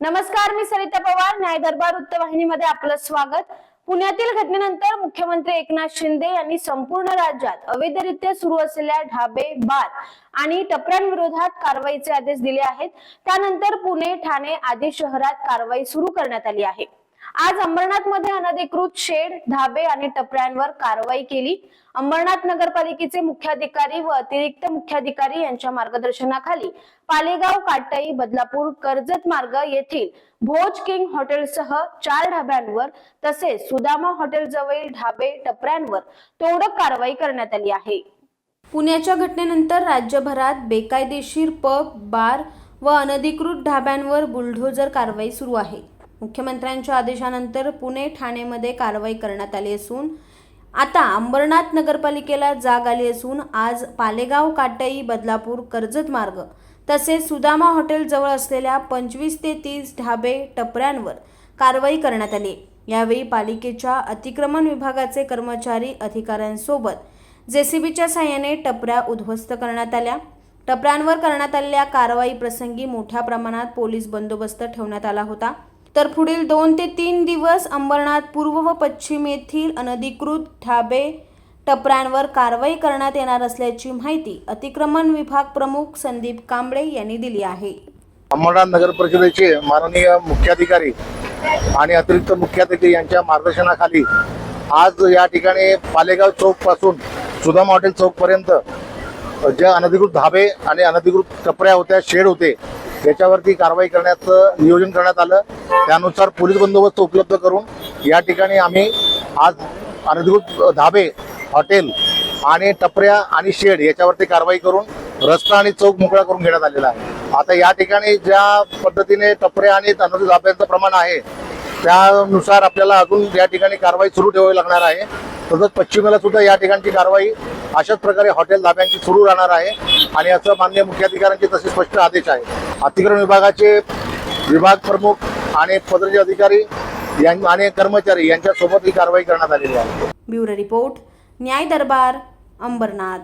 नमस्कार मी सरिता पवार न्याय दरबार वृत्तवाहिनीमध्ये आपलं स्वागत. पुण्यातील घटनेनंतर मुख्यमंत्री एकनाथ शिंदे यांनी संपूर्ण राज्यात अवैधरित्या सुरू असलेल्या ढाबे बार आणि टपऱ्यांविरोधात कारवाईचे आदेश दिले आहेत. त्यानंतर पुणे ठाणे आदी शहरात कारवाई सुरू करण्यात आली आहे. आज अंबरनाथमध्ये अनधिकृत शेड ढाबे आणि टपऱ्यांवर कारवाई केली. अंबरनाथ नगरपालिकेचे मुख्याधिकारी व अतिरिक्त मुख्याधिकारी यांच्या मार्गदर्शनाखाली पालेगाव काटई बदलापूर कर्जत मार्ग येथील भोज किंग हॉटेलसह चार ढाब्यांवर तसेच सुदामा हॉटेल जवळील ढाबे टपऱ्यांवर तोडक कारवाई करण्यात आली आहे. पुण्याच्या घटनेनंतर राज्यभरात बेकायदेशीर पब बार व अनधिकृत ढाब्यांवर बुलढोजर कारवाई सुरू आहे. मुख्यमंत्र्यांच्या आदेशानंतर पुणे ठाणेमध्ये कारवाई करण्यात आली असून आता अंबरनाथ नगरपालिकेला जाग आली असून आज पालेगाव काटई बदलापूर कर्जत मार्ग तसेच सुदामा हॉटेल जवळ असलेल्या पंचवीस ते तीस ढाबे टपऱ्यांवर कारवाई करण्यात आली. यावेळी पालिकेच्या अतिक्रमण विभागाचे कर्मचारी अधिकाऱ्यांसोबत जेसीबीच्या साहाय्याने टपऱ्या उद्ध्वस्त करण्यात आल्या. टपऱ्यांवर करण्यात आलेल्या कारवाई प्रसंगी मोठ्या प्रमाणात पोलीस बंदोबस्त ठेवण्यात आला होता. तर पुढील दोन ते तीन दिवस अंबरनाथ पूर्व व पश्चिम येथील अनधिकृत ढाबे टपऱ्यांवर कारवाई करण्यात येणार असल्याची माहिती अतिक्रमण विभाग प्रमुख संदीप कांबळे यांनी दिली आहे. अंबरनाथ नगर परिषदेचे माननीय मुख्याधिकारी आणि अतिरिक्त मुख्याधिकारी यांच्या मार्गदर्शनाखाली आज या ठिकाणी पालेगाव चौकपासून सुदाम हॉटेल चौक पर्यंत ज्या अनधिकृत धाबे आणि अनधिकृत टपऱ्या होत्या शेड होते त्याच्यावरती कारवाई करण्याचं नियोजन करण्यात आलं. त्यानुसार पोलीस बंदोबस्त उपलब्ध करून या ठिकाणी आम्ही आज अनधिकृत धाबे हॉटेल आणि टपऱ्या आणि शेड याच्यावरती कारवाई करून रस्ता आणि चौक मोकळा करून घेण्यात आलेला आहे. आता या ठिकाणी ज्या पद्धतीने टपऱ्या आणि अनधिकृत धाब्यांचं प्रमाण आहे त्यानुसार आपल्याला अजून या ठिकाणी कारवाई सुरू ठेवावी लागणार आहे. तसंच पश्चिमेला सुद्धा या ठिकाणची कारवाई अशाच प्रकारे हॉटेल धाब्यांची सुरू राहणार आहे. आणि असं मान्य मुख्याधिकाऱ्यांचे तसे स्पष्ट आदेश आहे. अतिक्रमण विभागाचे विभाग प्रमुख आणि पदरचे अधिकारी आणि कर्मचारी यांच्यासोबत ही कारवाई करण्यात आलेली आहे. ब्युरो रिपोर्ट न्याय दरबार अंबरनाथ.